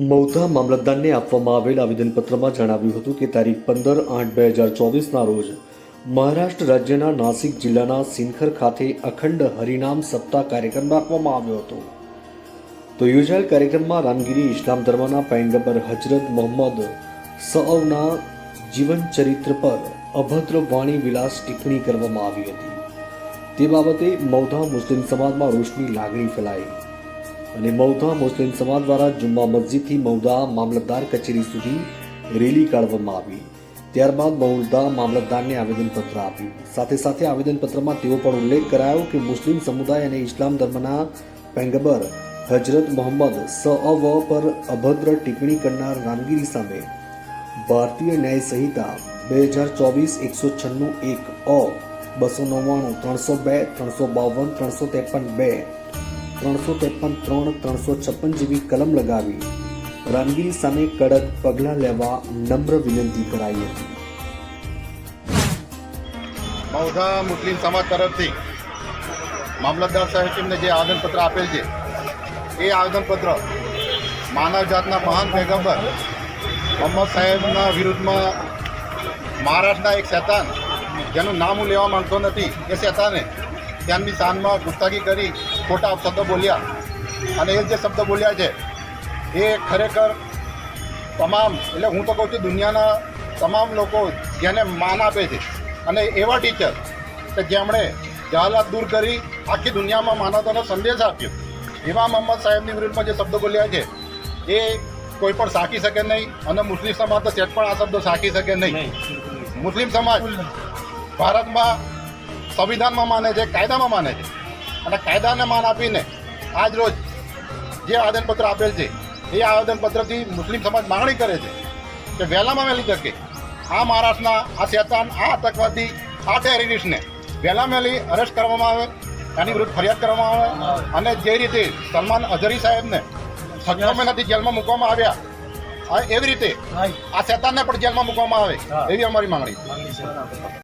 મૌધા મામલતદારને આપવામાં આવેલ આવેદનપત્રમાં જણાવ્યું હતું કે તારીખ પંદર આઠ બે હજાર ચોવીસના રોજ મહારાષ્ટ્ર રાજ્યના નાસિક જિલ્લાના સિનખર ખાતે અખંડ હરિનામ સપ્તાહ કાર્યક્રમ રાખવામાં આવ્યો હતો. તો યોજાયેલ કાર્યક્રમમાં રામગીરી ઇસ્લામ ધર્મના પૈગંબર હજરત મોહમ્મદ સઅવના જીવનચરિત્ર પર અભદ્ર વાણી વિલાસ ટિપ્પણી કરવામાં આવી હતી. તે બાબતે મૌધા મુસ્લિમ સમાજમાં રોષની લાગણી ફેલાઈ. અને મૌધા મુસ્લિમ સમાજ દ્વારા જુમ્મા મસ્જિદથી મૌધા મામલતદાર કચેરી સુધી રેલી કાઢવામાં આવી. ત્યારબાદ મૌધા મામલતદારને આવેદનપત્ર આપ્યું. સાથે સાથે આવેદનપત્રમાં તેઓ પણ ઉલ્લેખ કરાયો કે મુસ્લિમ સમુદાય અને ઇસ્લામ ધર્મના પેંગબર હજરત મોહમ્મદ સઅવ પર અભદ્ર ટિપ્પણી કરનાર રામગીરી સામે ભારતીય ન્યાય સંહિતા બે હજાર ચોવીસ એકસો છન્નું એક અ, બસો નવ્વાણું, ત્રણસો બે, ત્રણસો બાવન, ત્રણસો ત્રેપન બે ત્રણસો ત્રેપન, ત્રણ, ત્રણસો છપ્પન જેવી કલમ લગાવી. રામગીરી સામે કડક પગલાં લેવા નમ્ર વિનંતી કરાઈ હતી. મૌધા મુસ્લિમ સમાજ તરફથી મામલતદાર સાહેબને જે આવેદનપત્ર આપેલ છે, એ આવેદનપત્ર માનવ જાતના મહાન પેગંબર મોહમ્મદ સાહેબના વિરુદ્ધમાં મહારાષ્ટ્રના એક શેતાન, જેનું નામ હું લેવા માંગતો નથી, એ શેતાને તેમની શાનમાં ગુસ્તાગી કરી ખોટા શબ્દો બોલ્યા. અને એ જે શબ્દ બોલ્યા છે એ ખરેખર તમામ એટલે હું તો કહું છું દુનિયાના તમામ લોકો જેને માન આપે છે. અને એવા ટીચર કે જેમણે જહાલાત દૂર કરી આખી દુનિયામાં માનવતાનો સંદેશ આપ્યો. એવા મોહમ્મદ સાહેબની વિરુદ્ધમાં જે શબ્દો બોલ્યા છે એ કોઈ પણ સાકી શકે નહીં અને મુસ્લિમ સમાજ તો સેટ પણ આ શબ્દો સાકી શકે નહીં. મુસ્લિમ સમાજ ભારતમાં સંવિધાનમાં માને છે કાયદામાં માને છે. અને કાયદાને માન આપીને આજ રોજ જે આવેદનપત્ર આપેલ છે એ આવેદનપત્રથી મુસ્લિમ સમાજ માંગણી કરે છે કે વહેલામાં વહેલી તકે આ મહારાષ્ટ્રના આ શેતાન આ આતંકવાદી આ ટેરરિસ્ટને વહેલા વહેલી અરેસ્ટ કરવામાં આવે એની વિરુદ્ધ ફરિયાદ કરવામાં આવે અને જે રીતે સલમાન અઝરી સાહેબને છ મહિનાથી જેલમાં મૂકવામાં આવ્યા એવી રીતે આ શેતાનને પણ જેલમાં મૂકવામાં આવે એવી અમારી માંગણી